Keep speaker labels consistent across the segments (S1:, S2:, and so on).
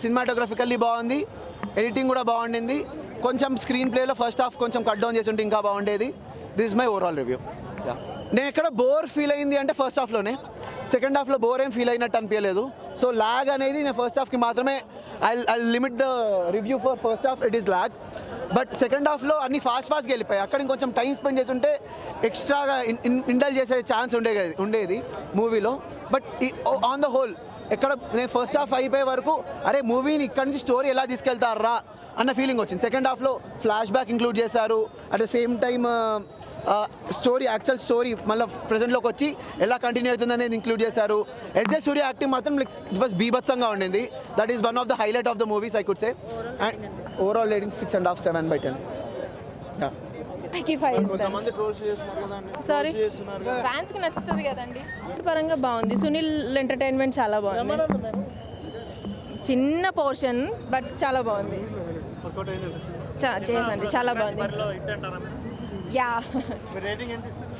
S1: సినిమాటోగ్రఫికల్లీ బాగుంది ఎడిటింగ్ కూడా బాగుండింది. కొంచెం స్క్రీన్ ప్లేలో ఫస్ట్ హాఫ్ కొంచెం కట్ డౌన్ చేసి ఉంటే ఇంకా బాగుండేది. This is my overall review నేను ఎక్కడ బోర్ ఫీల్ అయింది అంటే ఫస్ట్ హాఫ్లోనే సెకండ్ హాఫ్లో బోర్ ఏం ఫీల్ అయినట్టు అనిపించలేదు. సో ల్యాగ్ అనేది నేను ఫస్ట్ హాఫ్కి మాత్రమే I I limit the review for first half it is lag but second హాఫ్లో అన్ని ఫాస్ట్ ఫాస్ట్గా వెళ్ళిపోయాయి అక్కడ ఇంకొంచెం టైం స్పెండ్ చేసి ఉంటే ఎక్స్ట్రాగా ఇండల్ చేసే ఛాన్స్ ఉండే ఉండేది మూవీలో బట్ ఆన్ ద హోల్ ఎక్కడ నేను ఫస్ట్ హాఫ్ అయిపోయే వరకు అరే మూవీని ఇక్కడ నుంచి స్టోరీ ఎలా తీసుకెళ్తారా అన్న ఫీలింగ్ వచ్చింది. సెకండ్ హాఫ్లో ఫ్లాష్ బ్యాక్ ఇంక్లూడ్ చేశారు. At the same time story actual story మళ్ళీ ప్రజెంట్లోకి వచ్చి ఎలా కంటిన్యూ అవుతుంది అనేది ఇంక్లూడ్ చేశారు. ఎస్జే సూర్య యాక్టింగ్ మాత్రం లైక్ ఇట్ వాస్ బీభత్సంగా ఉండింది. That is one of the highlight of the movies I could say and overall rating six and half seven by ten
S2: sorry ఫ్యాన్స్కి నచ్చుతుంది కదండి. పరంగా బాగుంది. సునీల్ ఎంటర్టైన్మెంట్ చాలా బాగుంది. చిన్న పోర్షన్ బట్ చాలా బాగుంది. చా- చేసండి చాలా బాగుంది. యా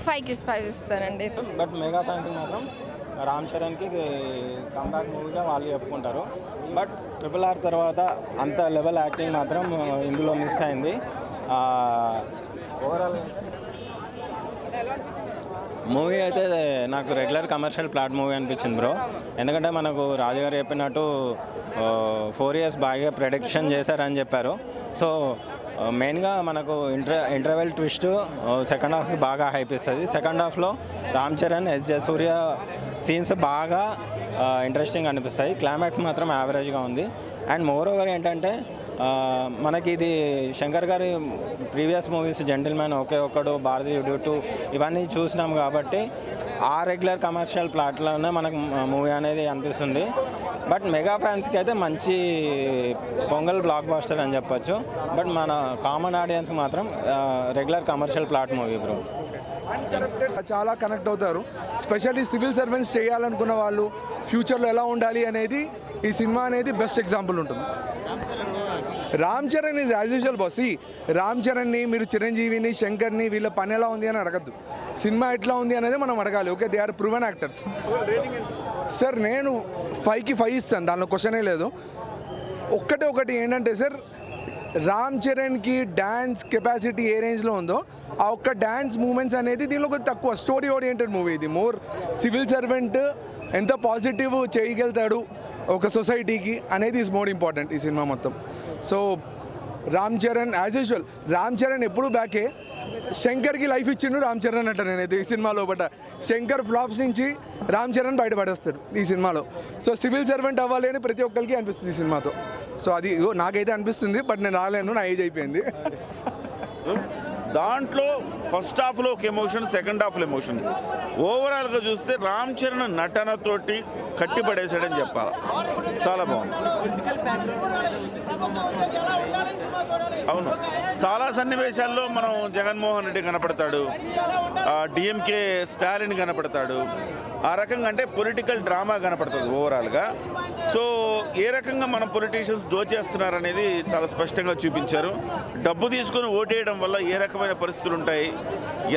S2: ఫైవ్కి ఫైవ్ ఇస్తానండి.
S3: బట్ మెగా ఫ్యాన్స్ మాత్రం రామ్ చరణ్కి కంబ్యాక్ మూవీగా వాళ్ళు చెప్పుకుంటారు. బట్ ట్రిపుల్ ఆర్ తర్వాత అంత లెవెల్ యాక్టింగ్ మాత్రం ఇందులో మిస్ అయింది. మూవీ అయితే నాకు రెగ్యులర్ కమర్షియల్ ప్లాట్ మూవీ అనిపించింది బ్రో. ఎందుకంటే మనకు రాజుగారు చెప్పినట్టు ఫోర్ ఇయర్స్ బాగా ప్రెడిక్షన్ చేశారని చెప్పారు. సో మెయిన్గా మనకు inter interval twist second half బాగా హైప్ ఇస్తుంది. సెకండ్ హాఫ్లో Ram Charan S J Surya scenes బాగా ఇంట్రెస్టింగ్ అనిపిస్తాయి. క్లైమాక్స్ మాత్రం యావరేజ్గా ఉంది. అండ్ మోర్ ఓవర్ ఏంటంటే మనకి ఇది శంకర్ గారి ప్రీవియస్ మూవీస్ జెంటిల్మెన్ ఒకే ఒక్కడు భారతీయ డ్యూ టూ ఇవన్నీ చూసినాం కాబట్టి ఆ రెగ్యులర్ కమర్షియల్ ప్లాట్లోనే మనకు మూవీ అనేది అనిపిస్తుంది. బట్ మెగా ఫ్యాన్స్కి అయితే మంచి పొంగల్ బ్లాక్ బాస్టర్ అని చెప్పొచ్చు. బట్ మన కామన్ ఆడియన్స్కి మాత్రం regular commercial plot movie bro.
S4: చాలా కనెక్ట్ అవుతారు. స్పెషల్లీ సివిల్ సర్వెంట్స్ చేయాలనుకున్న వాళ్ళు ఫ్యూచర్లో ఎలా ఉండాలి అనేది ఈ సినిమా అనేది బెస్ట్ ఎగ్జాంపుల్ ఉంటుంది. Ram Charan is as usual boss ఈ రామ్ చరణ్ని మీరు చిరంజీవిని శంకర్ని వీళ్ళ పని ఎలా ఉంది అని అడగద్దు. సినిమా ఎట్లా ఉంది అనేది మనం అడగాలి. Okay they are proven actors sir నేను ఫైవ్కి ఫైవ్ ఇస్తాను. దానిలో క్వశ్చనే లేదు. ఒక్కటే ఒకటి ఏంటంటే సార్ రామ్ చరణ్కి డ్యాన్స్ కెపాసిటీ ఏ రేంజ్లో ఉందో ఆ ఒక్క డ్యాన్స్ మూమెంట్స్ అనేది దీనిలో కొద్ది తక్కువ. స్టోరీ ఓరియంటెడ్ మూవీ ఇది. మోర్ సివిల్ సర్వెంట్ ఎంత పాజిటివ్ చేయగలుగుతాడు. ఒక సొసైటీకి అనేది ఈజ్ మోర్ ఇంపార్టెంట్ ఈ సినిమా మొత్తం. So Ram Charan as usual Ram Charan ఎప్పుడు బ్యాకే శంకర్కి లైఫ్ ఇచ్చిండు రామ్ చరణ్ అంట నేనైతే ఈ సినిమాలో బట్ శంకర్ ఫ్లాప్స్ నుంచి రామ్ చరణ్ బయటపడేస్తాడు ఈ సినిమాలో. సో సివిల్ సర్వెంట్ అవ్వాలి అని ప్రతి ఒక్కరికి అనిపిస్తుంది ఈ సినిమాతో. సో అది నాకైతే అనిపిస్తుంది బట్ నేను రాలేను నా ఏజ్ అయిపోయింది.
S5: దాంట్లో ఫస్ట్ హాఫ్లో ఒక ఎమోషన్ సెకండ్ హాఫ్లో ఎమోషన్ ఓవరాల్గా చూస్తే రామ్ చరణ్ నటనతోటి కట్టిపడేశాడని చెప్పాలి. చాలా బాగుంది. అవును. చాలా సన్నివేశాల్లో మనం జగన్మోహన్ రెడ్డి కనపడతాడు. డిఎంకే స్టాలిన్ కనపడతాడు. ఆ రకంగా అంటే పొలిటికల్ డ్రామా కనపడుతుంది ఓవరాల్గా సో ఏ రకంగా మన పొలిటీషియన్స్ దోచేస్తున్నారు అనేది చాలా స్పష్టంగా చూపించారు. డబ్బు తీసుకొని ఓటేయడం వల్ల ఏ రకమైన పరిస్థితులు ఉంటాయి?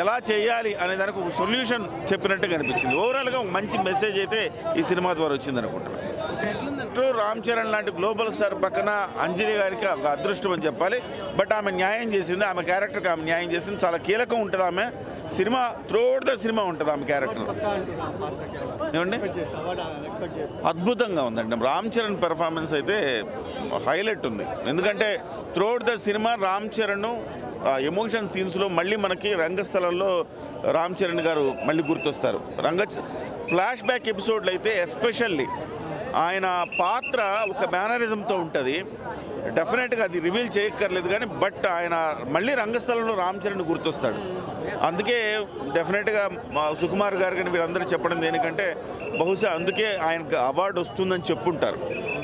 S5: ఎలా చేయాలి అనే దానికి ఒక సొల్యూషన్ చెప్పినట్టు కనిపించింది. ఓవరాల్గా ఒక మంచి మెసేజ్ అయితే ఈ సినిమా ద్వారా వచ్చింది అనుకుంటున్నాను రామ్ చరణ్ లాంటి గ్లోబల్ స్టార్ పక్కన అంజలి గారికి ఒక అదృష్టం అని చెప్పాలి. బట్ ఆమె న్యాయం చేసింది ఆమె క్యారెక్టర్కి ఆమె న్యాయం చేసింది. చాలా కీలకం ఉంటుంది ఆమె. సినిమా త్రోడ్ ద సినిమా ఉంటుంది ఆమె క్యారెక్టర్. ఏమండి? అద్భుతంగా ఉందండి. రామ్ చరణ్ పెర్ఫార్మెన్స్ అయితే హైలైట్ ఉంది. ఎందుకంటే throughout the cinema Ram Charan emotion సీన్స్లో మళ్ళీ మనకి రంగస్థలంలో రామ్ చరణ్ గారు మళ్ళీ గుర్తొస్తారు. రంగ ఫ్లాష్ బ్యాక్ ఎపిసోడ్లు అయితే ఎస్పెషల్లీ ఆయన పాత్ర ఒక మేనరిజంతో ఉంటుంది. డెఫినెట్గా అది రివీల్ చేయక్కర్లేదు కానీ బట్ ఆయన మళ్ళీ రంగస్థలంలో రామ్ చరణ్ గుర్తొస్తాడు. అందుకే డెఫినెట్గా మా సుకుమార్ గారు కానీ వీరందరూ చెప్పడం దేనికంటే బహుశా అందుకే ఆయనకు అవార్డు వస్తుందని చెప్పుంటారు.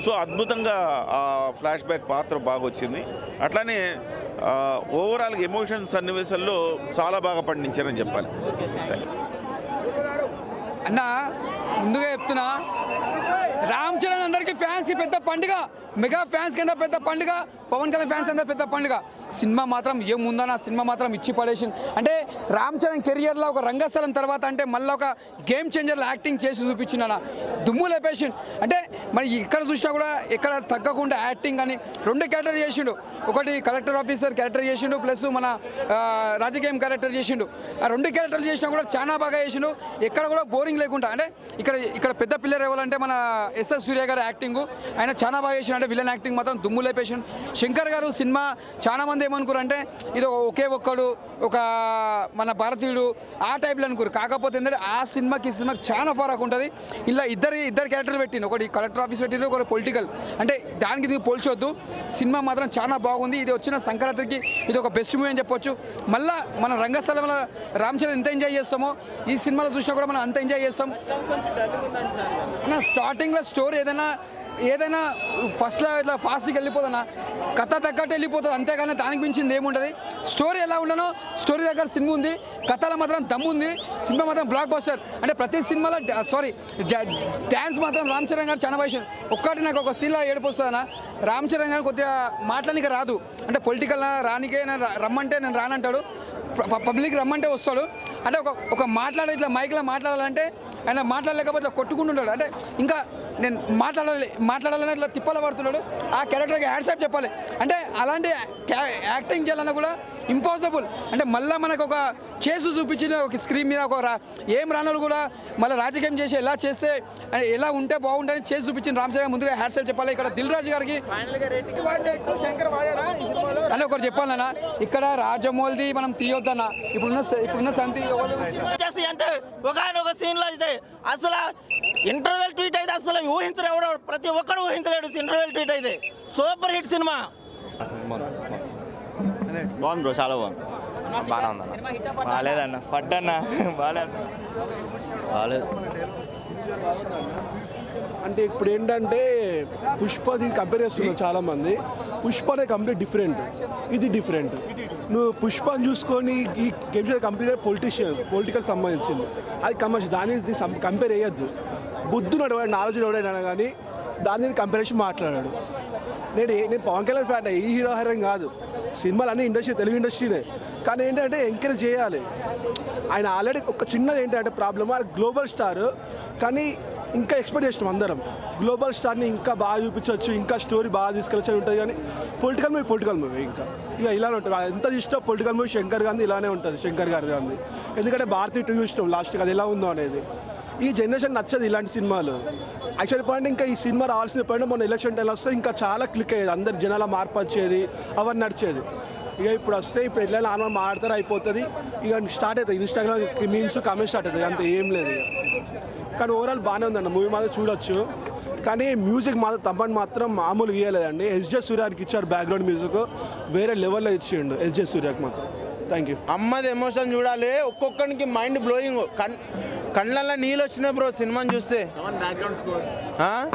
S5: సో అద్భుతంగా ఆ ఫ్లాష్ బ్యాక్ పాత్ర బాగా వచ్చింది అట్లానే ఓవరాల్గా ఎమోషన్ సన్నివేశాల్లో చాలా బాగా పండించారని చెప్పాలి.
S6: అన్న ముందుగా చెప్తున్నా రామ్ చరణ్ అందరికీ ఫ్యాన్స్కి పెద్ద పండుగ. మెగా ఫ్యాన్స్ కింద పెద్ద పండుగ. పవన్ కళ్యాణ్ ఫ్యాన్స్ కింద పెద్ద పండుగ. సినిమా మాత్రం ఏముందన్న సినిమా మాత్రం ఇచ్చి పడేసి అంటే రామ్ చరణ్ కెరియర్లో ఒక రంగస్థలం తర్వాత అంటే మళ్ళీ ఒక గేమ్ చేంజర్లో యాక్టింగ్ చేసి చూపించిన దుమ్ము లేపేసి అంటే మరి ఇక్కడ చూసినా కూడా ఎక్కడ తగ్గకుండా యాక్టింగ్ అని రెండు క్యారెక్టర్ చేసిండు. ఒకటి కలెక్టర్ ఆఫీసర్ క్యారెక్టర్ చేసిండు ప్లస్ మన రాజకీయం క్యారెక్టర్ చేసిండు. ఆ రెండు క్యారెక్టర్లు చేసినా కూడా చాలా బాగా చేసిండు. ఎక్కడ కూడా బోరింగ్ లేకుండా. అంటే ఇక్కడ ఇక్కడ పెద్ద పిల్లర్ ఎవరంటే మన ఎస్ఎస్ సూర్య గారి యాక్టింగ్. ఆయన చాలా బాగా చేసిన అంటే విలన్ యాక్టింగ్ మాత్రం దుమ్ము లేపేసిండు. శంకర్ గారు సినిమా చాలా మంది ఏమనుకోరు అంటే ఇది ఒకే ఒక్కడు ఒక మన భారతీయుడు ఆ టైప్లో అనుకోరు కాకపోతే ఏంటంటే ఆ సినిమాకి ఈ సినిమాకి చాలా ఫరక్ ఉంటుంది. ఇలా ఇద్దరు ఇద్దరు క్యారెక్టర్లు పెట్టిండు. ఒకటి కలెక్టర్ ఆఫీస్ పెట్టిండు ఒకటి పొలిటికల్. అంటే దానికి దీనికి పోల్చొద్దు. సినిమా మాత్రం చాలా బాగుంది. ఇది వచ్చిన సంక్రాంతికి ఇది ఒక బెస్ట్ మూవీ అని చెప్పొచ్చు. మళ్ళా మన రంగస్థలంలో రామ్ చరణ్ ఎంత ఎంజాయ్ చేస్తామో ఈ సినిమాలో చూసినా కూడా మనం అంత ఎంజాయ్ చేస్తాం. నా స్టార్టింగ్లో స్టోరీ ఏదైనా ఏదైనా ఫస్ట్లో ఇట్లా ఫాస్ట్గా వెళ్ళిపోతున్నా కథ తగ్గట్టు వెళ్ళిపోతుంది. అంతేగాని దానికి మించింది ఏముంటుంది స్టోరీ ఎలా ఉండనో స్టోరీ దగ్గర సినిమా ఉంది కథలో మాత్రం దమ్ము ఉంది సినిమా మాత్రం బ్లాక్ బస్టర్ అంటే ప్రతి సినిమాలో సారీ డ్యాన్స్ మాత్రం రామ్ చరణ్ గారు చాలా వయసు ఒక్కటి నాకు ఒక సీన్లో ఏడుపు రామ్ చరణ్ గారు కొద్దిగా మాట్లాడడానికి రాదు. అంటే పొలిటికల్ రానికే నేను రమ్మంటే నేను రానంటాడు. పబ్లిక్ రమ్మంటే వస్తాడు. అంటే ఒక ఒక మాట్లాడే ఇట్లా మైక్లో మాట్లాడాలంటే ఆయన మాట్లాడలేకపోతే కొట్టుకుంటుంటాడు. అంటే ఇంకా నేను మాట్లాడాలి మాట్లాడాలని ఇట్లా తిప్పల పడుతున్నాడు. ఆ క్యారెక్టర్కి హ్యాడ్సాప్ చెప్పాలి. అంటే అలాంటి యాక్టింగ్ చేయాలన్నా కూడా ఇంపాసిబుల్ అంటే మళ్ళీ మనకు ఒక చేసు చూపించిన ఒక స్క్రీన్ మీద ఒక రా- ఏం రానోళ్ళు కూడా మళ్ళీ రాజకీయం చేసి ఎలా చేస్తే ఎలా ఉంటే బాగుంటుంది చేసి చూపించిన రామ్ చరణ్ ముందుగా హ్యాడ్సాప్ చెప్పాలి. ఇక్కడ దిల్ రాజు గారికి అని ఒకటి చెప్పాలన్నా ఇక్కడ రాజమౌళిది మనం తీయొద్దన్న. ఇప్పుడున్న ఇప్పుడున్న సంతి
S7: చేస్తాయి అంటే ఒక ఒక సీన్లో అయితే అసలు ఇంటర్వెల్ ట్వీట్ అయితే అసలు ఊహించరు ఎవడో ప్రతి ఒక్కడు ఊహించలేడు ఇంటర్వెల్ ట్వీట్ అయితే. Super hit cinema. బాగుంది బ్రో చాలా బాగుంది.
S8: బాగానే ఉందన్న.
S9: బాగాలేదన్న. పట్టన్న బాగాలేదు.
S8: బాగాలేదు.
S10: అంటే ఇప్పుడు ఏంటంటే పుష్ప దీన్ని కంపేర్ చేస్తున్నారు చాలా మంది పుష్ప అనే కంప్లీట్ డిఫరెంట్ ఇది డిఫరెంట్ నువ్వు పుష్పని చూసుకొని ఈ game show complete politician political సంబంధించింది. అది కమర్షియల్ దాన్ని కంపేర్ చేయొద్దు. బుద్ధుడు అడవాడు నాలెడ్జ్ ఎవడైనా కానీ దాని మీద కంపారిజన్ మాట్లాడాడు. నేను నేను పవన్ కళ్యాణ్ ఫ్యాన్ ఈ హీరో హీరోయిన్ కాదు. సినిమాలు అన్ని ఇండస్ట్రీ తెలుగు ఇండస్ట్రీనే కానీ ఏంటంటే ఎంకరేజ్ చేయాలి. ఆయన ఆల్రెడీ ఒక చిన్నది ఏంటంటే ప్రాబ్లమ్ ఆయన గ్లోబల్ స్టార్ కానీ ఇంకా ఎక్స్పెక్ట్ చేసినాం అందరం. గ్లోబల్ స్టార్ని ఇంకా బాగా చూపించవచ్చు ఇంకా స్టోరీ బాగా తీసుకెళ్ళచ్చు ఉంటుంది కానీ పొలిటికల్ మూవీ పొలిటికల్ మూవీ ఇంకా. ఇక ఇలానే ఉంటుంది. ఎంత ఇష్టం పొలిటికల్ మూవీ శంకర్ గాంధీ ఇలానే ఉంటుంది శంకర్ గారి గాంధీ. ఎందుకంటే భారతీయ టూ ఇష్టం లాస్ట్కి అది ఎలా ఉందో అనేది. ఈ జనరేషన్ నచ్చదు ఇలాంటి సినిమాలు. యాక్చువల్ పాయింట్ ఇంకా ఈ సినిమా రావాల్సిన పాయింట్ మొన్న ఎలక్షన్ టైం వస్తే ఇంకా చాలా క్లిక్ అయ్యేది. అందరు జనాల మార్పు వచ్చేది అవన్నీ నడిచేది. ఇక ఇప్పుడు వస్తే ఇప్పుడు ఎట్లా నార్మల్ మాడతారు అయిపోతుంది. ఇక స్టార్ట్ అవుతుంది ఇన్స్టాగ్రామ్ మీమ్స్ కామెంట్ స్టార్ట్ అవుతుంది అంత ఏం లేదు కానీ ఓవరాల్ బాగానే ఉందన్న మూవీ మాత్రం చూడొచ్చు. కానీ మ్యూజిక్ మాత్రం తమ్మని మాత్రం మామూలు ఇవ్వలేదండి ఎస్జే సూర్యానికి ఇచ్చారు బ్యాక్గ్రౌండ్ మ్యూజిక్ వేరే లెవెల్లో ఇచ్చిండు ఎస్జే సూర్యకి మాత్రం. థ్యాంక్ యూ
S11: అమ్మది ఎమోషన్ చూడాలి. ఒక్కొక్కరికి మైండ్ బ్లోయింగ్ కన్ కళ్ళల్లో నీళ్ళు వచ్చినాయి బ్రో సినిమాని చూస్తే. ఆ?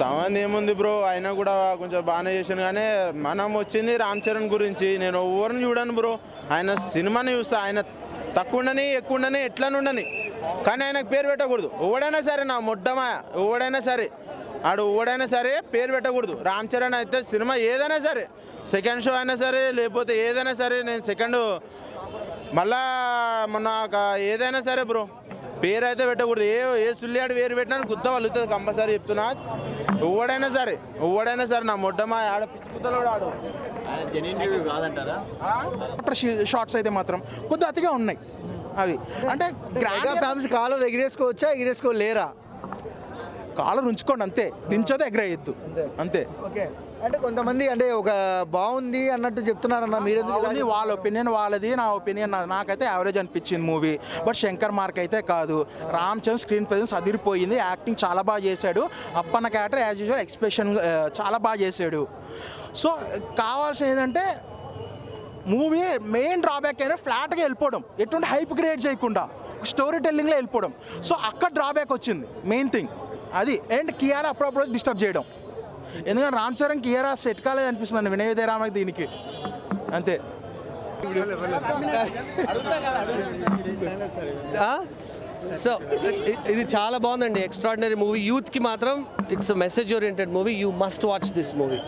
S11: తమది ఏముంది బ్రో? అయినా కూడా కొంచెం బాగానే చేశాను కానీ మనం వచ్చింది రామ్ చరణ్ గురించి. నేను ఎవరిని చూడను బ్రో. ఆయన సినిమాని చూస్తా. ఆయన తక్కువ ఉండని ఎక్కువ ఉండని ఎట్లా ఉండని. కానీ ఆయనకు పేరు పెట్టకూడదు. ఎవడైనా సరే నా మొడ్డమా ఎవడైనా సరే ఆడు ఎవడైనా సరే పేరు పెట్టకూడదు. రామ్ చరణ్ అయితే సినిమా ఏదైనా సరే సెకండ్ షో అయినా సరే లేకపోతే ఏదైనా సరే నేను సెకండ్ మళ్ళా మొన్న ఏదైనా సరే బ్రో పేరు అయితే పెట్టకూడదు. ఏ ఏ సుల్లియాడు వేరు పెట్టినా గుద్ద వలుగుతుంది కంపల్సరీ చెప్తున్నా. ఎవడైనా సరే ఎవడైనా సరే నా మొడ్డమా ఆడ పిచ్చుకుతలో ఆడు.
S7: షార్ట్స్ అయితే మాత్రం కొద్దిగా అతిగా ఉన్నాయి. అవి. అంటే గ్రాండ్
S12: ఫ్యామిలీస్ కాలర్ ఎగిరేసుకోవచ్చా ఎగిరేసుకోలేరా?
S7: కాలర్ ఉంచుకోండి అంతే. దించోదే ఎగరేయద్దు. అంతే.
S12: ఓకే. అంటే కొంతమంది అంటే ఒక బాగుంది అన్నట్టు చెప్తున్నారన్న మీరు
S7: వాళ్ళ ఒపీనియన్ వాళ్ళది నా ఒపీనియన్ నాకైతే యావరేజ్ అనిపించింది మూవీ. బట్ శంకర్ మార్క్ అయితే కాదు. రామ్ చంద్ స్క్రీన్ ప్రెజెన్స్ అదిరిపోయింది యాక్టింగ్ చాలా బాగా చేశాడు. Appanna character as usual expression చాలా బాగా చేశాడు. సో కావాల్సింది ఏంటంటే మూవీ మెయిన్ డ్రాబ్యాక్ అయినా ఫ్లాట్గా వెళ్ళిపోవడం. ఎటువంటి హైప్ క్రియేట్ చేయకుండా స్టోరీ టెల్లింగ్లో వెళ్ళిపోవడం. సో అక్కడ డ్రాబ్యాక్ వచ్చింది. Main thing. అది. అండ్ కియారా అప్పుడప్పుడు డిస్టర్బ్ చేయడం. ఎందుకంటే రామ్ చరణ్ కియారా సెట్ కాలేదు అనిపిస్తుంది వినయ విజయరామకి దీనికి. అంతే.
S13: సో ఇది చాలా బాగుందండి. ఎక్స్ట్రాడినరీ మూవీ యూత్కి మాత్రం it's message oriented movie you must watch this movie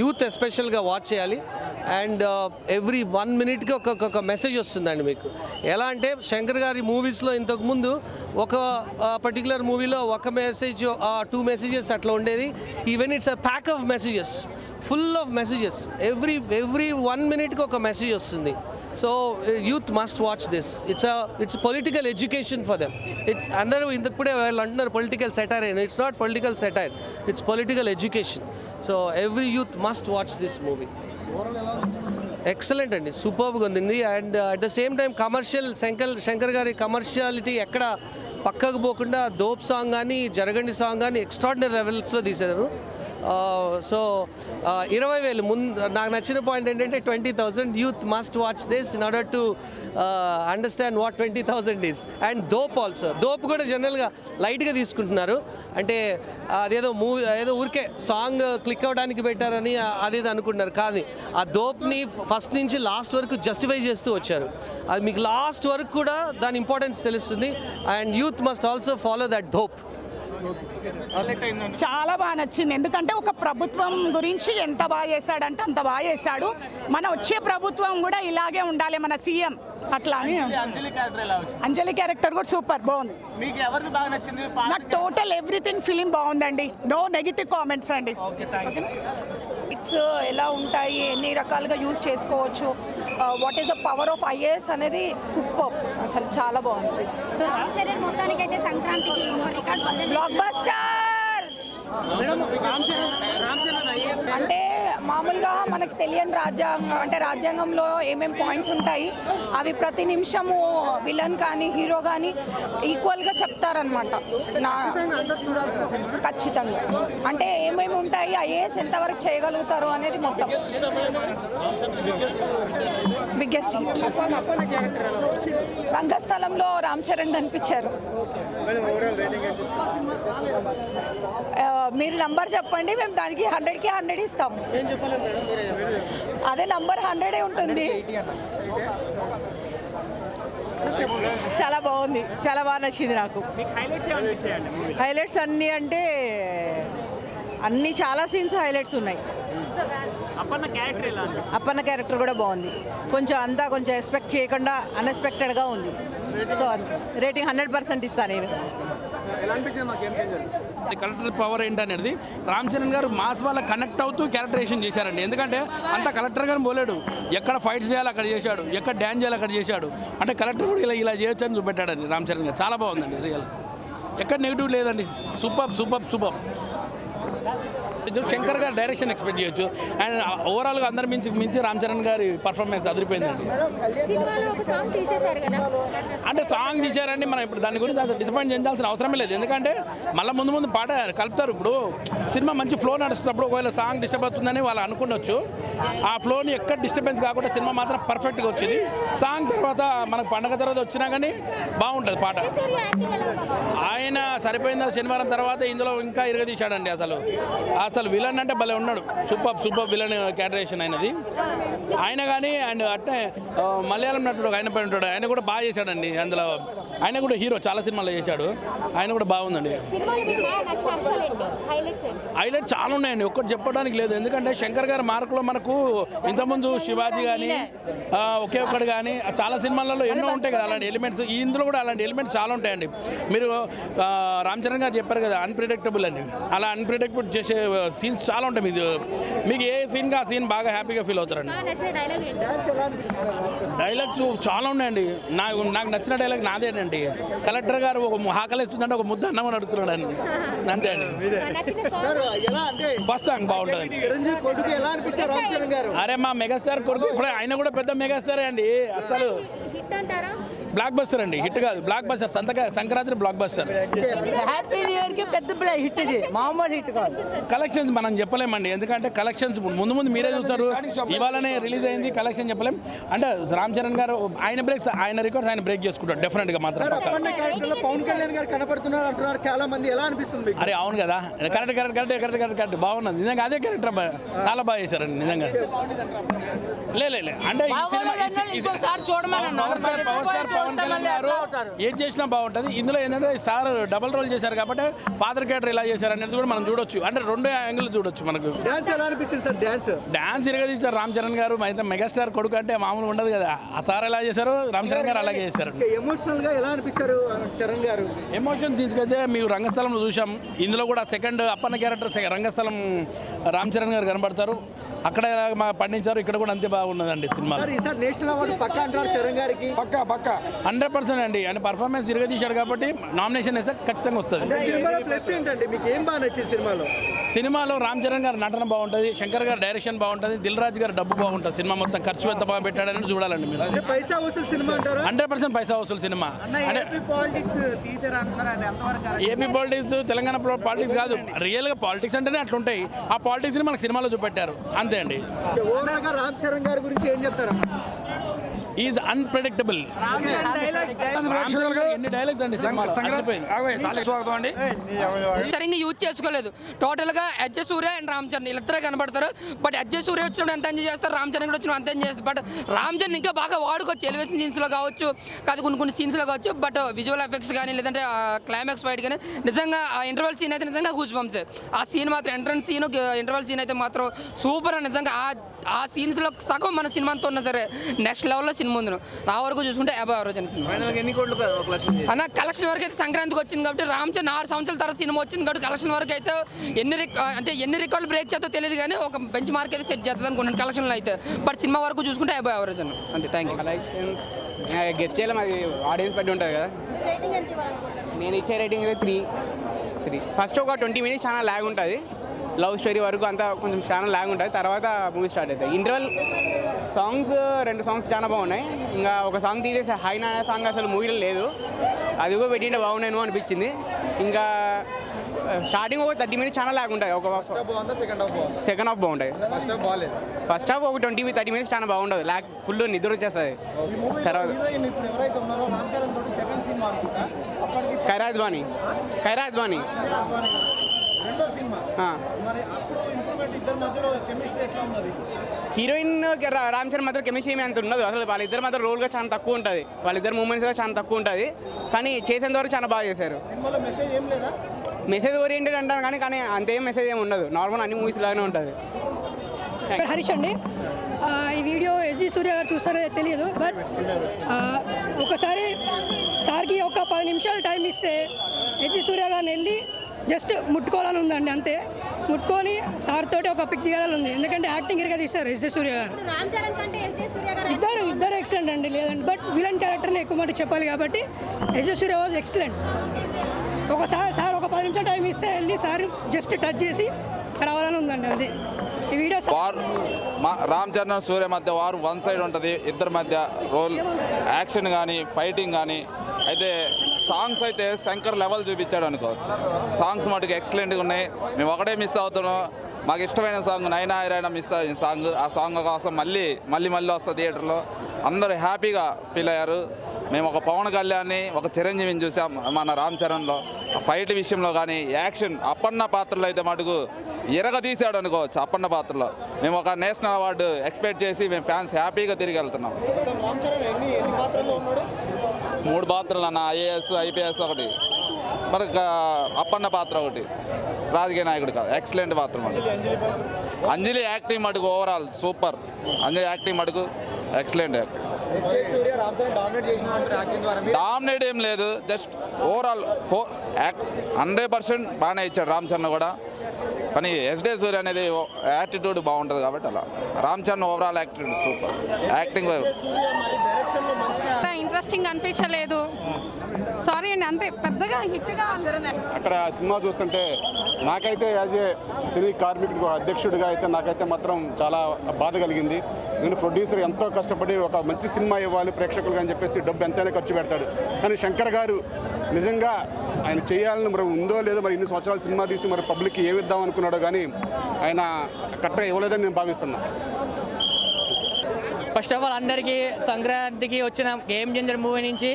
S13: youth ఎస్పెషల్గా వాచ్ చేయాలి. అండ్ ఎవ్రీ వన్ మినిట్కి ఒక్కొక్క మెసేజ్ వస్తుందండి మీకు. ఎలా అంటే శంకర్ గారి మూవీస్లో ఇంతకుముందు ఒక పర్టికులర్ మూవీలో ఒక మెసేజ్ టూ మెసేజెస్ అట్లా ఉండేది. Even it's a pack of messages full of messages every every one మినిట్కి ఒక మెసేజ్ వస్తుంది. So youth must watch this it's it's political education for them it's అందరూ ఇంత ఇప్పుడే వాళ్ళు అంటున్నారు పొలిటికల్ సెటైర్ అయిన it's not political satire it's political education so every youth must watch this movie excellent అండి. సూపర్గా ఉంది. And at the same time commercial Shankar Shankar గారి కమర్షియాలిటీ ఎక్కడ పక్కకు పోకుండా దోప్ సాంగ్ కానీ జరగండి సాంగ్ కానీ ఎక్స్ట్రాడినరీ లెవెల్స్లో తీసేదారు సో ఇరవై వేలు ముందు నాకు నచ్చిన పాయింట్ ఏంటంటే twenty thousand youth must watch this in order to understand what twenty thousand is and dope also dope కూడా జనరల్గా లైట్గా తీసుకుంటున్నారు. అంటే అదేదో మూవీ ఏదో ఊరికే సాంగ్ క్లిక్ అవ్వడానికి పెట్టారని అదేదో అనుకుంటున్నారు. కానీ ఆ దోప్ని ఫస్ట్ నుంచి లాస్ట్ వరకు జస్టిఫై చేస్తూ వచ్చారు. అది మీకు లాస్ట్ వరకు కూడా దాని ఇంపార్టెన్స్ తెలుస్తుంది. And youth must also follow that dope
S14: చాలా బాగా నచ్చింది. ఎందుకంటే ఒక ప్రభుత్వం గురించి ఎంత బాగా చేశాడంటే అంత బాగా చేశాడు. మన వచ్చే ప్రభుత్వం కూడా ఇలాగే ఉండాలి మన సీఎం. అట్లా అని. అంజలి క్యారెక్టర్ కూడా సూపర్ బాగుంది. నాకు టోటల్ ఎవ్రీథింగ్ ఫిలిం బాగుందండి. నో నెగిటివ్ కామెంట్స్ అండి
S15: ఇట్స్ ఎలా ఉంటాయి ఎన్ని రకాలుగా యూజ్ చేసుకోవచ్చు what is the power of IAS అనేది సూపర్ అసలు చాలా బాగుంది. బ్లాక్ బస్టర్ అంటే మామూలుగా మనకు తెలియని రాజ్యాంగం అంటే రాజ్యాంగంలో ఏమేం పాయింట్స్ ఉంటాయి అవి ప్రతి నిమిషము విలన్ కానీ హీరో కానీ ఈక్వల్గా చెప్తారనమాట నా ఖచ్చితంగా అంటే ఏమేమి ఉంటాయి ఐఏఎస్ ఎంతవరకు చేయగలుగుతారు అనేది మొత్తం. బిగ్గెస్ట్ హిట్ స్థలంలో రామ్ చరణ్ కనిపించారు. మీరు నంబర్ చెప్పండి మేము దానికి హండ్రెడ్కి హండ్రెడ్ ఇస్తాము అదే నంబర్ హండ్రెడే ఉంటుంది.
S14: చాలా బాగుంది చాలా బాగా నచ్చింది నాకు.
S16: హైలైట్స్
S14: హైలైట్స్ అన్నీ అంటే అన్ని చాలా సీన్స్ హైలైట్స్ ఉన్నాయి.
S16: అప్పన్న క్యారెక్టర్
S14: కూడా బాగుంది. కొంచెం అంతా కొంచెం ఎక్స్పెక్ట్ చేయకుండా అన్ఎక్స్పెక్టెడ్గా ఉంది. సో రేటింగ్ హండ్రెడ్ పర్సెంట్ ఇస్తాను నేను.
S17: కలెక్టర్ పవర్ ఏంటనేది రామ్ చరణ్ గారు మాస్ వాళ్ళ కనెక్ట్ అవుతూ క్యారెక్టరేషన్ చేశారండి. ఎందుకంటే అంత కలెక్టర్ గారు పోలేడు. ఎక్కడ ఫైట్స్ చేయాలి అక్కడ చేశాడు. ఎక్కడ డ్యాన్స్ చేయాలి అక్కడ చేశాడు. అంటే కలెక్టర్ కూడా ఇలా ఇలా చేయొచ్చు అని చూపెట్టాడండి రామ్ చరణ్ గారు. చాలా బాగుందండి రియల్ ఎక్కడ నెగిటివ్ లేదండి. సూపర్ సూపర్ సూపర్ శంకర్ గారు డైరెక్షన్ ఎక్స్పెక్ట్ చేయొచ్చు. అండ్ ఓవరాల్గా అందరి మించి మించి రామ్ చరణ్ గారి పర్ఫార్మెన్స్ అదిరిపోయిందండి. అంటే సాంగ్ తీశారండి. మనం ఇప్పుడు దాని గురించి అసలు డిసప్పాయింట్ చెందాల్సిన అవసరమే లేదు. ఎందుకంటే మళ్ళీ ముందు ముందు పాట కలుపుతారు. ఇప్పుడు సినిమా మంచి ఫ్లో నడుస్తున్నప్పుడు ఒకవేళ సాంగ్ డిస్టర్బ్ అవుతుందని వాళ్ళు అనుకున్నొచ్చు ఆ ఫ్లోని ఎక్కడ డిస్టర్బెన్స్ కాకుండా సినిమా మాత్రం పర్ఫెక్ట్గా వచ్చింది. సాంగ్ తర్వాత మనకు పండగ తర్వాత వచ్చినా కానీ బాగుంటుంది పాట. ఆయన సరిపోయిందా శనివారం తర్వాత ఇందులో ఇంకా ఇరగదీశాడండి అసలు. అసలు విలన్ అంటే భలే ఉన్నాడు. సూపర్ సూపర్ విలన్ క్యాటరేషన్ అయినది. ఆయన కానీ అండ్ అట్టే మలయాళం నటుడు ఆయన పైన ఉంటాడు. ఆయన కూడా బాగా చేశాడండి. అందులో ఆయన కూడా హీరో. చాలా సినిమాలు చేశాడు. ఆయన కూడా బాగుందండి. హైలైట్ చాలా ఉన్నాయండి. ఒక్కటి చెప్పడానికి లేదు. ఎందుకంటే శంకర్ గారి మార్కులో మనకు ఇంతకుముందు శివాజీ కానీ ఒకే ఒక్కడు కానీ చాలా సినిమాలలో ఎన్నో ఉంటాయి కదా అలాంటి ఎలిమెంట్స్. ఈ ఇందులో కూడా అలాంటి ఎలిమెంట్స్ చాలా ఉంటాయండి. మీరు రామ్ చరణ్ గారు చెప్పారు కదా అన్ప్రిడిక్టబుల్ అని అలా అన్ప్రిడిక్టబుల్ చేసే సీన్స్ చాలా ఉంటాయి. మీకు మీకు ఏ సీన్కి ఆ సీన్ బాగా హ్యాపీగా ఫీల్ అవుతారండి డైలాగ్స్ చాలా ఉన్నాయండి. నాకు నాకు నచ్చిన డైలాగ్ నాదేనండి కలెక్టర్ గారు ఒక ఆకలిస్తుందంటే ఒక ముద్ద అన్నం అని అడుగుతున్నాడు అని అంతే అండి.
S18: నచ్చిన సాంగ్
S12: ఎలా అంటే
S17: ఫస్ట్ సాంగ్ బాగుంటుంది. అరే మా మెగాస్టార్ కొడుకు ఇప్పుడు ఆయన కూడా పెద్ద మెగాస్టారే అండి అసలు.
S18: హిట్ అంటారా?
S17: బ్లాక్ బస్టర్ అండి హిట్ కాదు. బ్లాక్ బస్టర్ సంతక Sankranti blockbuster
S14: happy new ఇయర్కి పెద్ద హిట్ ఇది. మామూలు హిట్ కాదు.
S17: కలెక్షన్స్ మనం చెప్పలేమండి. ఎందుకంటే కలెక్షన్స్ ముందు ముందు మీరే చూస్తారు. ఇవాళనే రిలీజ్ అయింది కలెక్షన్ చెప్పలేం. అంటే రామ్ చరణ్ గారు ఆయన బ్రేక్స్ ఆయన రికార్డ్స్ ఆయన బ్రేక్ చేసుకుంటారు. మాత్రం.
S12: అప్పన్న క్యారెక్టర్లో పవన్ కళ్యాణ్ గారు కనపడుతున్నారు అంటున్నారు. చాలా మంది ఎలా అనిపిస్తుంది మీకు?
S17: అరే అవును కదా. Correct correct correct correct correct correct బాగున్నది. నిజంగా అదే క్యారెక్టర్ చాలా బాగా చేశారండి నిజంగా. లే లే, లే. అంటే ఈ సినిమా పవన్ కళ్యాణ్ గారు ఏం చేసినా బాగుంటుంది. ఇందులో ఏంటంటే సార్ డబల్ రోల్ చేశారు కాబట్టి ఫాదర్ క్యారెక్టర్ ఇలా చేశారు అనేది కూడా మనం చూడొచ్చు. అంటే రెండు యాంగిల్ చూడొచ్చు మనకు.
S12: డాన్స్ ఎలా అనిపించింది సార్ డాన్స్
S17: డాన్స్ ఇరగదీశారు రామ్ చరణ్ గారు. అయితే మెగాస్టార్ కొడుకు అంటే మామూలు ఉండదు కదా. ఆ సార్ ఎలా చేశారు? రామ్ చరణ్ గారు అలాగే చేశారు.
S12: ఎమోషనల్గా ఎలా అనిపించారు చరణ్ గారు?
S17: ఎమోషన్స్ తీసుకొస్తే మీరు రంగస్థలంలో చూసాం ఇందులో కూడా సెకండ్ అప్పన్న క్యారెక్టర్ రంగస్థలం రామ్ చరణ్ గారు కనబడతారు. అక్కడ ఎలా మా పండించారు ఇక్కడ కూడా అంతే బాగున్నదండి సినిమా
S12: నేషనల్ అవార్డు పక్కా అంటారు చరణ్ గారికి.
S17: పక్కా పక్కా. హండ్రెడ్ పర్సెంట్ అండి. అంటే పర్ఫార్మెన్స్ తిరగదీశాడు కాబట్టి నామినేషన్ వేస్తే ఖచ్చితంగా వస్తుంది.
S12: సినిమాలో ప్లస్ ఏంటంటే మీకు ఏం బాగా నచ్చింది సినిమాలో?
S17: సినిమాలో రామ్ చరణ్ గారి నటన బాగుంటుంది శంకర్ గారి డైరెక్షన్ బాగుంటుంది దిల్ రాజు గారి డబ్బు బాగుంటుంది. సినిమా మొత్తం ఖర్చు ఎంత బాగా పెట్టాడని చూడాలండి మీరు.
S12: అంటే పైసా వసూలు సినిమా అంటారా?
S17: హండ్రెడ్ పర్సెంట్ పైసా వసూలు సినిమా. అంటే ఏపీ పాలిటిక్స్ తెలంగాణ పాలిటిక్స్ కాదు. రియల్గా పాలిటిక్స్ అంటేనే అట్లుంటాయి. ఆ పాలిటిక్స్ని మనకు సినిమాలో చూపెట్టారు. అంతే అండి.
S12: రామ్ చరణ్ గారి గురించి ఏం చెప్తారమ్మా?
S17: Is unpredictable. ఎన్ని డైలాగ్స్ అండి సినిమాలో? అదిరిపోయింది.
S6: స్వాగతం అండి.
S19: సరిగ్గా యూజ్ చేసుకోలేదు. టోటల్గా అజ్జ సూర్య అండ్ రామ్ చరణ్ వీళ్ళిద్దరే కనబడతారు. బట్ అజ్జ సూర్య వచ్చినప్పుడు ఎంత ఎంజాయ్ చేస్తారు? రామ్ చరణ్ కూడా వచ్చినప్పుడు అంత ఎంజాయ్ చేస్తారు. బట్ రామ్ చరణ్ ఇంకా బాగా వాడుకోవచ్చు. ఎలివేషన్ సీన్స్లో కావచ్చు కాదు కొన్ని కొన్ని సీన్స్లో కావచ్చు. బట్ విజువల్ ఎఫెక్ట్స్ కానీ లేదంటే క్లైమాక్స్ ఫైట్ కానీ నిజంగా ఆ ఇంటర్వల్ సీన్ అయితే నిజంగా గూజ్ బంప్స్ ఆ సీన్ మాత్రం ఎంట్రన్స్ సీన్ ఇంటర్వల్ సీన్ అయితే మాత్రం సూపర్ అని నిజంగా. ఆ ఆ సీన్స్లో సగం మన సినిమాతో ఉన్నా సరే నెక్స్ట్ లెవెల్లో సినిమా ఉంది. నా వరకు చూసుకుంటే యాభై ఆరోజు సినిమా.
S12: ఎన్ని కోట్లు ఒక లక్షం
S19: అన్న కలెక్షన్ వరకు అయితే సంక్రాంతికి వచ్చింది కాబట్టి రామ్ చరణ్ ఆరు సంవత్సరాల తర్వాత సినిమా వచ్చింది కాబట్టి కలెక్షన్ వరకు అయితే ఎన్ని అంటే ఎన్ని రికార్డులు బ్రేక్ చేస్తో తెలియదు కానీ ఒక బెంచ్ మార్క్ అయితే సెట్ చేస్తుంది అనుకున్నాను కలెక్షన్లో అయితే. బట్ సినిమా వరకు చూసుకుంటే యాభై అవరేజ్ అన్న అంతే థ్యాంక్ యూ
S20: గెస్ట్ చేయాలి మాది ఆడియన్స్ బట్టి ఉంటుంది కదా.
S15: రేటింగ్ ఎంత ఇవ్వాలనుకుంటున్నారు?
S20: నేను ఇచ్చే రేటింగ్ అయితే త్రీ త్రీ ఫస్ట్ ఒక ట్వంటీ మినిట్స్ చాలా ల్యాగ్ ఉంటుంది. లవ్ స్టోరీ వరకు అంతా కొంచెం చాలా ల్యాగ్ ఉంటుంది. తర్వాత మూవీ స్టార్ట్ అవుతుంది ఇంటర్వల్ సాంగ్స్ రెండు సాంగ్స్ చాలా బాగున్నాయి. ఇంకా ఒక సాంగ్ తీసేసి హై నానా సాంగ్ అసలు మూవీలో లేదు. అది కూడా పెట్టింటే బాగున్నాను అనిపించింది. ఇంకా స్టార్టింగ్ ఒక థర్టీ మినిట్స్ చాలా ల్యాగ్ ఉంటాయి. ఒక సెకండ్ హాఫ్ బాగుంటాయి. ఫస్ట్ హాఫ్ ఒక ట్వంటీ థర్టీ మినిట్స్ చాలా బాగుంటుంది ల్యాగ్ ఫుల్ నిద్ర వచ్చేస్తుంది. తర్వాత
S12: ఇప్పుడు ఎవరైతే రెండో సినిమా.
S20: ఆ.
S12: మరి అప్పుడు ఇంప్రూవ్మెంట్ ఇద్దరి మధ్యలో కెమిస్ట్రీ ఎట్లా ఉన్నది?
S20: హీరోయిన్ రా- రామ్ చరణ్ మాత్రం కెమిస్ట్రీ ఏమీ అంత ఉండదు అసలు వాళ్ళిద్దరు మాత్రం రోల్గా చాలా తక్కువ ఉంటుంది. వాళ్ళిద్దరు మూమెంట్స్గా చాలా తక్కువ ఉంటుంది. కానీ చేసేంత వరకు చాలా బాగా చేశారు.
S12: సినిమాలో మెసేజ్ ఏం లేదా?
S20: మెసేజ్ ఓరియంటెడ్ అంటారు కానీ కానీ అంతేం మెసేజ్ ఏమి ఉండదు. నార్మల్ అన్ని మూవీస్ లాగానే ఉంటుంది.
S19: హరీష్ అండి. ఆ, ఈ వీడియో ఎస్జి సూర్య గారు చూస్తారో తెలియదు బట్ ఆ, ఒకసారి సార్కి ఒక పది నిమిషాలు టైం ఇస్తే ఎస్జి సూర్య గారిని వెళ్ళి జస్ట్ ముట్టుకోవాలని ఉందండి అంతే. ముట్టుకొని సార్ తోటి ఒక పిక్ దిగాలని ఉంది. ఎందుకంటే యాక్టింగ్ ఇరగా
S15: కంటే ఎస్ జే సూర్య గారు
S19: ఇద్దరు ఇద్దరు ఎక్సలెంట్ అండి లేదండి. బట్ విలన్ క్యారెక్టర్ని ఎక్కువ మాట చెప్పాలి కాబట్టి S J Surya was excellent ఒకసారి సార్ ఒక పది నిమిషాలు టైం ఇస్తే వెళ్ళి సార్ జస్ట్ టచ్ చేసి రావాలని ఉందండి అది. ఈ వీడియో
S21: వార్ మా రామ్ చరణ్ సూర్య మధ్య వారు వన్ సైడ్ ఉంటుంది. ఇద్దరి మధ్య రోల్ యాక్షన్ కానీ ఫైటింగ్ కానీ అయితే సాంగ్స్ అయితే శంకర్ లెవెల్ చూపించాడు అనుకో. సాంగ్స్ మటుకు ఎక్సలెంట్గా ఉన్నాయి. మేము ఒకటే మిస్ అవుతున్నాం. మాకు ఇష్టమైన సాంగ్ నైనా ఐరైనా మిస్ అయిన సాంగ్. ఆ సాంగ్ కోసం మళ్ళీ మళ్ళీ మళ్ళీ వస్తుంది థియేటర్లో. అందరూ హ్యాపీగా ఫీల్ అయ్యారు. మేము ఒక పవన్ కళ్యాణ్ని ఒక చిరంజీవిని చూసాం మన రామ్ చరణ్లో. ఆ ఫైట్ విషయంలో కానీ యాక్షన్ అప్పన్న పాత్రలో అయితే మటుకు ఎరగ తీశాడు అనుకోవచ్చు అప్పన్న పాత్రలో. మేము ఒక నేషనల్ అవార్డు ఎక్స్పెక్ట్ చేసి మేము ఫ్యాన్స్ హ్యాపీగా తిరిగి వెళ్తున్నాం. మూడు పాత్రలు అన్న ఐఏఎస్ ఐపీఎస్ ఒకటి. మనకు అప్పన్న పాత్ర ఒకటి. రాజకీయ నాయకుడు కాదు ఎక్సలెంట్ పాత్ర మటుకు అంజలి యాక్టింగ్ మటుకు ఓవరాల్ సూపర్ అంజలి యాక్టింగ్ మటుకు ఎక్సలెంట్ యాక్టింగ్ డామినేట్ ఏం లేదు just overall four hundred percent బాగానే ఇచ్చాడు రామ్ చరణ్ కూడా. కానీ ఎస్బీ సూర్య అనేది యాటిట్యూడ్ బాగుంటుంది కాబట్టి అలా. Ram Charan overall attitude super acting
S12: Surya మరి డైరెక్షన్లో మంచిగా
S19: ఇంట్రెస్టింగ్ అనిపించలేదు. సారీ అండి అంతే పెద్దగా హిట్గా
S22: అక్కడ సినిమా చూస్తుంటే నాకైతే యాజ్ ఏ సినీ కార్మికుడు అధ్యక్షుడిగా అయితే నాకైతే మాత్రం చాలా బాధ కలిగింది. నేను ప్రొడ్యూసర్ ఎంతో కష్టపడి ఒక మంచి సినిమా ఇవ్వాలి ప్రేక్షకులకు అని చెప్పేసి డబ్బు ఎంతైనా ఖర్చు పెడతాడు. కానీ శంకర్ గారు నిజంగా ఆయన చేయాలని మరి ఉందో లేదో మరి ఇన్ని సంవత్సరాలు సినిమా తీసి మరి పబ్లిక్కి ఏమి ఇద్దాం అనుకున్నాడో కానీ ఆయన కరెక్ట్గా ఇవ్వలేదని నేను భావిస్తున్నా.
S19: ఫస్ట్ ఆఫ్ ఆల్ అందరికీ సంక్రాంతికి వచ్చిన గేమ్ చేంజర్ మూవీ నుంచి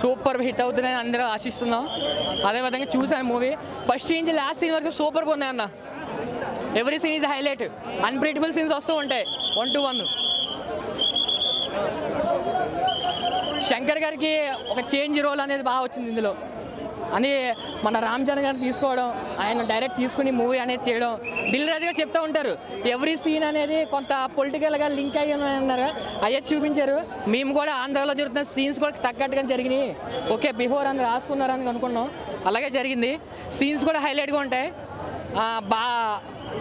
S19: సూపర్ హిట్ అవుతుందని అందరూ ఆశిస్తున్నాం. అదేవిధంగా చూసాను మూవీ. ఫస్ట్ నుంచి లాస్ట్ సీన్ వరకు సూపర్గా ఉన్నాయి అన్న. Every scene is highlight unpredictable scenes వస్తూ ఉంటాయి. వన్ టు వన్ శంకర్ గారికి ఒక చేంజ్ రోల్ అనేది బాగా వచ్చింది ఇందులో. అని మన రామ్ చరణ్ గారిని తీసుకోవడం ఆయన డైరెక్ట్ తీసుకుని మూవీ అనేది చేయడం దిల్ రాజు గారు చెప్తూ ఉంటారు. ఎవ్రీ సీన్ అనేది కొంత పొలిటికల్గా లింక్ అయ్యి అన్నారు. అయ్యే చూపించారు. మేము కూడా ఆంధ్రాలో జరుగుతున్న సీన్స్ కూడా తగ్గట్టుగా జరిగినాయి. ఓకే బిఫోర్ అని రాసుకున్నారని అనుకున్నాం. అలాగే జరిగింది. సీన్స్ కూడా హైలైట్గా ఉంటాయి. బా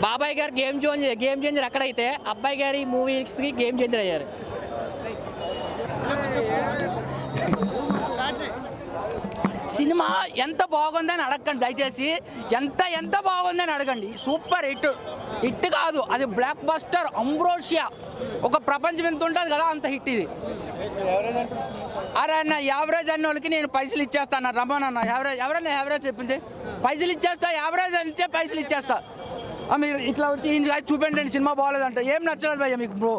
S19: బాబాయ్ గారు గేమ్ జోన్ గేమ్ చేంజర్ ఎక్కడైతే అబ్బాయి గారి మూవీస్కి గేమ్ చేంజర్ అయ్యారు.
S9: సినిమా ఎంత బాగుందని అడగండి దయచేసి. ఎంత ఎంత బాగుందని అడగండి. Super hit. హిట్ కాదు అది బ్లాక్ బస్టర్ అంబ్రోషియా ఒక ప్రపంచం ఎంత ఉంటుంది కదా అంత హిట్ ఇది. అరే అన్న యావరేజ్ అన్న వాళ్ళకి నేను పైసలు ఇచ్చేస్తాను. రమణ అన్న యావరేజ్ ఎవరన్నా యావరేజ్ చెప్పింది? పైసలు ఇచ్చేస్తా యావరేజ్ అంటే పైసలు ఇచ్చేస్తా. మీరు ఇట్లా వచ్చి ఈయన సినిమా బాగోలేదంట. ఏం నచ్చలేదు భయ్య మీకు బ్రో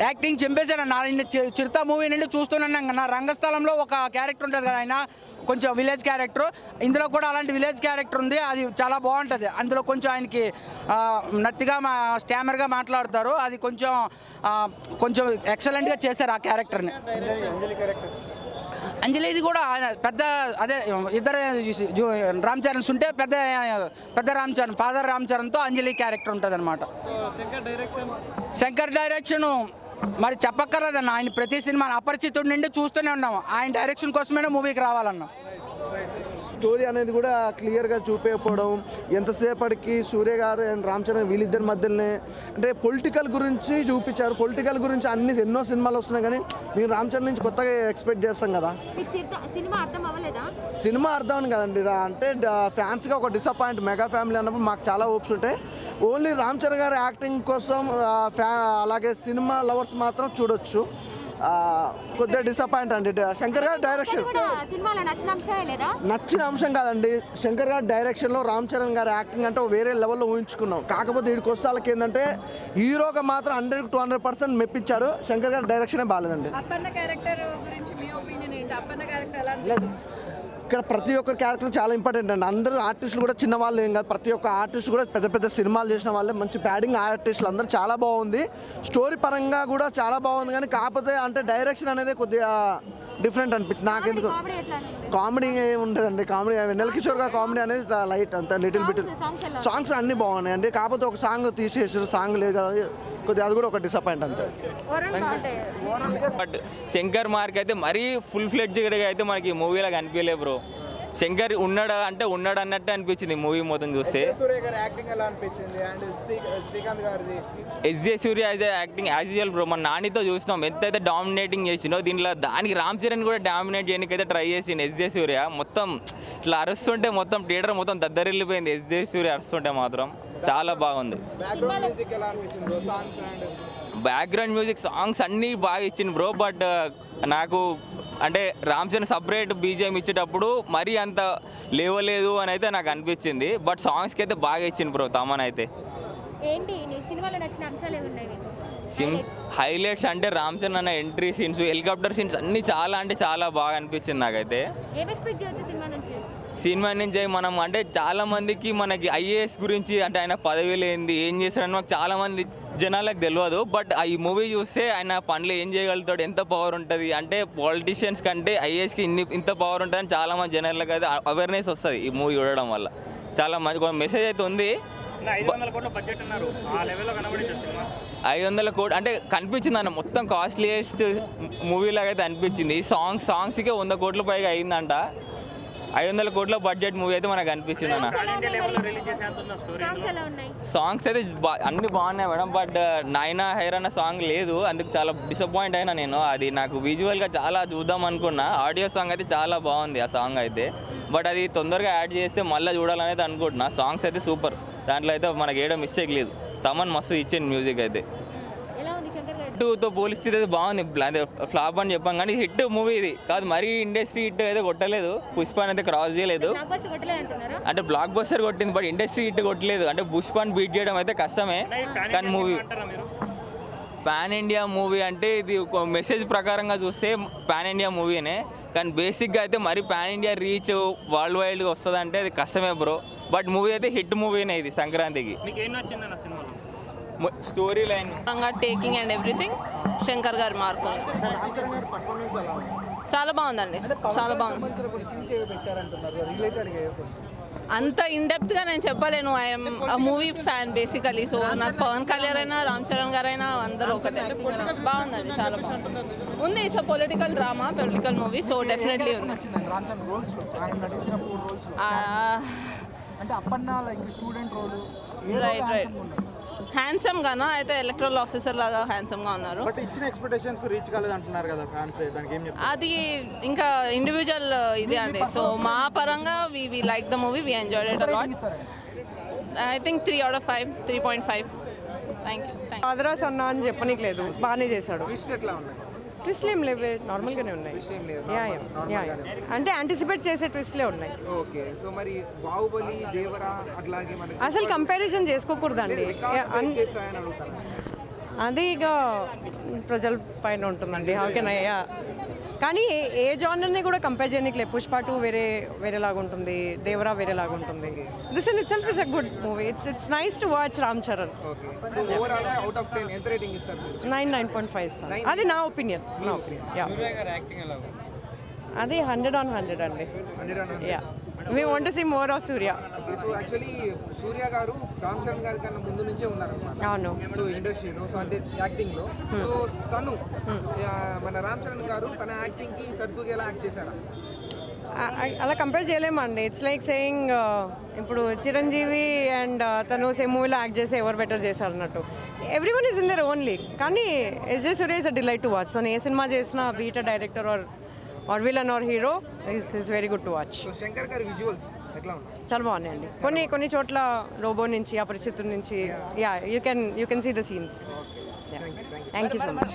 S9: యాక్టింగ్ చింపేశాడు. నా నిన్న చి- చిరుత మూవీ నుండి చూస్తున్నాను. నా రంగస్థలంలో ఒక క్యారెక్టర్ ఉంటుంది కదా ఆయన? కొంచెం విలేజ్ క్యారెక్టర్. ఇందులో కూడా అలాంటి విలేజ్ క్యారెక్టర్ ఉంది. అది చాలా బాగుంటుంది. అందులో కొంచెం ఆయనకి నత్తిగా మా స్టామర్గా మాట్లాడతారు. అది కొంచెం కొంచెం ఎక్సలెంట్గా చేశారు ఆ క్యారెక్టర్ని. అంజలి ఇది కూడా ఆయన పెద్ద అదే ఇద్దరు రామ్ చరణ్స్ ఉంటే పెద్ద పెద్ద రామ్ చరణ్ ఫాదర్ రామ్ చరణ్తో అంజలి క్యారెక్టర్ ఉంటుంది అనమాట శంకర్ డైరెక్షన్ మరి చెప్పక్కర్లేదన్న. ఆయన ప్రతి సినిమా అపరిచితుడి నుండి చూస్తూనే ఉన్నాము. ఆయన డైరెక్షన్ కోసమైనా మూవీకి రావాలన్నా.
S23: స్టోరీ అనేది కూడా క్లియర్గా చూపేయకపోవడం ఎంతసేపటికి సూర్య గారు అండ్ రామ్ చరణ్ వీళ్ళిద్దరి మధ్యలోనే అంటే పొలిటికల్ గురించి చూపించారు. పొలిటికల్ గురించి అన్ని ఎన్నో సినిమాలు వస్తున్నాయి కానీ మేము రామ్ చరణ్ నుంచి కొత్తగా ఎక్స్పెక్ట్ చేస్తాం కదా.
S15: సినిమా అర్థం అవ్వలేదా?
S23: సినిమా అర్థం కదండి రా- అంటే ఫ్యాన్స్గా ఒక డిసప్పాయింట్ మెగా ఫ్యామిలీ అన్నప్పుడు మాకు చాలా హోప్స్ ఉంటాయి. ఓన్లీ రామ్ చరణ్ గారి యాక్టింగ్ కోసం ఫ్యా అలాగే సినిమా లవర్స్ మాత్రం చూడొచ్చు. కొద్దిగా డిసప్పాయింట్ అండి. శంకర్ గారి డైరెక్షన్
S15: నచ్చిన
S23: అంశం కాదండి. శంకర్ గారి డైరెక్షన్లో రామ్ చరణ్ గారి యాక్టింగ్ అంటే వేరే లెవెల్లో ఊహించుకున్నాం. కాకపోతే వీడికి వస్తే వాళ్ళకి ఏంటంటే హీరోగా మాత్రం హండ్రెడ్ టూ హండ్రెడ్ పర్సెంట్ మెప్పించాడు. శంకర్ గారి డైరెక్షనే బాగాలేదండి ఇక్కడ ప్రతి ఒక్కరి క్యారెక్టర్ చాలా ఇంపార్టెంట్ అండి. అందరూ ఆర్టిస్టులు కూడా చిన్న వాళ్ళు ఏం కాదు. ప్రతి ఒక్క ఆర్టిస్ట్ కూడా పెద్ద పెద్ద సినిమాలు చేసిన వాళ్ళే. మంచి ప్యాడింగ్ ఆర్టిస్టులు అందరూ చాలా బాగుంది. స్టోరీ పరంగా కూడా చాలా బాగుంది. కానీ కాకపోతే అంటే డైరెక్షన్ అనేది కొద్దిగా డిఫరెంట్ అనిపించింది. నాకెందుకు?
S15: కామెడీ
S23: ఉంటుందండి కామెడీ వెన్నెల కిషోర్ గారు కామెడీ అనేది లైట్ అంత లిటిల్ బిట్. సాంగ్స్ అన్నీ బాగున్నాయి అండి. కాకపోతే ఒక సాంగ్ తీసేసారు సాంగ్ లేదు కదా. కొద్దిగా అది కూడా ఒక డిసప్పాయింట్ అంతే.
S8: బట్ శంకర్ మార్క్ అయితే మరీ ఫుల్ ఫ్లెడ్జ్గా అయితే మనకి మూవీలో కనిపించలే బ్రో శంకర్ ఉన్నాడా అంటే ఉన్నాడు అన్నట్టు అనిపించింది మూవీ మొత్తం చూస్తే. S J Surya as acting as usual bro మన నానితో చూసినాం. ఎంతైతే డామినేటింగ్ చేసిండో దీంట్లో దానికి రామ్ చరణ్ కూడా డామినేట్ చేయడానికి అయితే ట్రై చేసిండు ఎస్జే సూర్య. మొత్తం ఇట్లా అరుస్తుంటే మొత్తం థియేటర్ మొత్తం దద్దరిల్లిపోయింది ఎస్జే సూర్య అరుస్తుంటే మాత్రం. చాలా బాగుంది.
S7: బ్యాక్గ్రౌండ్ మ్యూజిక్ సాంగ్స్
S8: అన్నీ బాగా ఇచ్చింది బ్రో బట్ నాకు అంటే రామ్ చరణ్ సపరేట్ బీజిఎం ఇచ్చేటప్పుడు మరీ అంత లేవలేదు అని అయితే నాకు అనిపించింది. బట్ సాంగ్స్కి అయితే బాగా ఇచ్చింది బ్రో తమన్ అయితే.
S15: ఏంటి? సినిమాలో నచ్చిన అంశాలు
S8: సిన్స్ హైలైట్స్ అంటే రామ్ చరణ్ అన్న ఎంట్రీ సీన్స్ హెలికాప్టర్ సీన్స్ అన్నీ చాలా అంటే చాలా బాగా అనిపించింది నాకైతే.
S15: సినిమా నుంచి
S8: మనం అంటే చాలా మందికి మనకి ఐఏఎస్ గురించి అంటే ఆయన పదవి లేనిది ఏం చేస్తాడని మాకు చాలా మంది జనాలకు తెలియదు బట్ ఈ మూవీ చూస్తే ఆయన పనులు ఏం చేయగలుగుతాడు ఎంత పవర్ ఉంటుంది అంటే పాలిటీషియన్స్ కంటే ఐఏఎస్కి ఇన్ని ఇంత పవర్ ఉంటుందని చాలా మంది జనాలకు అయితే అవేర్నెస్ వస్తుంది ఈ మూవీ చూడడం వల్ల. చాలా మంచి మెసేజ్ అయితే ఉంది.
S17: ఐదు వందల కోట్ల
S8: అంటే కనిపించింది అన్న మొత్తం కాస్ట్లీయెస్ట్ మూవీ లాగా అయితే అనిపించింది సాంగ్స్ సాంగ్స్కే వంద కోట్ల పైగా అయిందంట. ఐదు వందల కోట్ల బడ్జెట్ మూవీ అయితే మనకు అనిపించింది అన్న.
S15: సాంగ్స్ ఎలా ఉన్నాయి?
S8: సాంగ్స్ అయితే బా అన్ని బాగున్నాయి మేడం బట్ నాయనా హైర్ అన్న సాంగ్ లేదు. అందుకు చాలా డిసప్పాయింట్ అయినా నేను. అది నాకు విజువల్గా చాలా చూద్దాం అనుకున్నా. ఆడియో సాంగ్ అయితే చాలా బాగుంది ఆ సాంగ్ అయితే. బట్ అది తొందరగా యాడ్ చేస్తే మళ్ళీ చూడాలనేది అనుకుంటున్నా. సాంగ్స్ అయితే సూపర్ దాంట్లో అయితే మనకి ఏడో మిస్టేక్ లేదు. తమన్ మస్తు ఇచ్చింది మ్యూజిక్ అయితే
S15: ఎలా ఉంది శంకర్ గారి
S8: హిట్తో పోలిస్తే అయితే బాగుంది. అదే ఫ్లాప్ అని చెప్పాం కానీ హిట్ మూవీ ఇది. కాదు మరీ ఇండస్ట్రీ హిట్ అయితే కొట్టలేదు. పుష్పాన్ అయితే క్రాస్ చేయలేదు. అంటే బ్లాక్ బస్టర్ కొట్టింది బట్ ఇండస్ట్రీ హిట్ కొట్టలేదు. అంటే పుష్పాన్ బీట్ చేయడం అయితే కష్టమే. కానీ మూవీ పాన్ ఇండియా మూవీ అంటే ఇది ఒక మెసేజ్ ప్రకారంగా చూస్తే పాన్ ఇండియా మూవీనే కానీ బేసిక్గా అయితే మరి పాన్ ఇండియా రీచ్ వరల్డ్ వైడ్గా వస్తుంది అంటే అది కష్టమే బ్రో బట్ మూవీ అయితే హిట్ మూవీనే ఇది సంక్రాంతికి
S17: మీకు ఏం నచ్చింది అన్న సినిమాలో
S8: story line
S2: taking and everything Shankar గారి మార్క్. చాలా బాగుందండి. చాలా బాగుంది. అంత గా నేను చెప్పలేను. I'm movie fan basically so నాకు పవన్ కళ్యాణ్ అయినా రామ్ చరణ్ గారైనా అందరూ ఒకటే. బాగుందండి చాలా బాగుంది. ఉంది it's political drama political movie so definitely ఉంది.
S24: అంటే Appanna like student role
S2: right right handsome గానా అయితే ఎలక్ట్రల్ ఆఫీసర్ లాగా హ్యాండ్సమ్గా ఉన్నారు.
S25: బట్ ఇచ్చిన ఎక్స్పెక్టేషన్స్ రీచ్ కాలేదు అంటున్నారు కదా ఫ్యాన్స్ దానికి ఏం చెప్తారు
S2: అది ఇంకా ఇండివిజువల్ ఇది అండి. సో మా పరంగా we we like the movie we enjoy it a lot I think three out of five three point five thank you
S26: అదరాస్ అన్న అని చెప్పనీకి లేదు. బాగానే చేశాడు.
S27: ఎట్లా ఉన్నాయి
S26: ట్విస్ట్లు ఏం లేవు నార్మల్గానే ఉన్నాయి. అంటే యాంటిసిపేట్ చేసే ట్విస్ట్లే ఉన్నాయి.
S27: ఓకే సో మరి బాహుబలి దేవరా అట్లాగే
S26: అసలు కంపారిజన్ చేసుకోకూడదండి. అది ఇక ప్రజల పైన ఉంటుందండి. ఓకేనయ్యా కానీ ఏ- ఏ జానర్ని కూడా కంపేర్ చేయడానికి లేదు. పుష్ప టూ వేరే వేరేలాగా ఉంటుంది. దేవరా వేరేలాగా ఉంటుంది. This in itself is a good movie it's it's nice to watch Ram Charan
S27: okay so ఓవరాల్గా అవుట్ ఆఫ్ టెన్ ఎంత రేటింగ్ ఇస్తారు? మీరు
S26: నైన్ నైన్ పాయింట్ ఫైవ్ అది నా ఒపీనియన్ నా ఒపీనియన్ యా అది హండ్రెడ్ ఆన్ హండ్రెడ్ అండి.
S27: Hundred and
S26: yeah we want see more of Surya
S27: okay so actually Surya గారు రామ్ చరణ్ గారి కన్నా ముందు నుంచే ఉన్నారన్నమాట.
S26: అవును
S27: సో ఇండస్ట్రీలో సో అంటే యాక్టింగ్లో. సో తను ఆ, మన రామ్ చరణ్ గారు తన యాక్టింగ్కి సర్దుగా యాక్ట్ చేశారా?
S26: అలా కంపేర్ చేయలేమండి. ఇట్స్ లైక్ సేయింగ్ ఇప్పుడు చిరంజీవి అండ్ తను సేమ్ మూవీలో యాక్ట్ చేసి ఎవరు బెటర్ చేశారు అన్నట్టు. Everyone is in there only కానీ S J Surya is a delight to watch తను ఏ సినిమా చేసినా be it director or or villain or hero is is very good to watch
S27: Shankar గారి విజువల్స్
S26: చాలా బాగున్నాయండి. కొన్ని కొన్ని చోట్ల రోబో నుంచి అపరిచితుల నుంచి yeah you can you can see the scenes thank you so much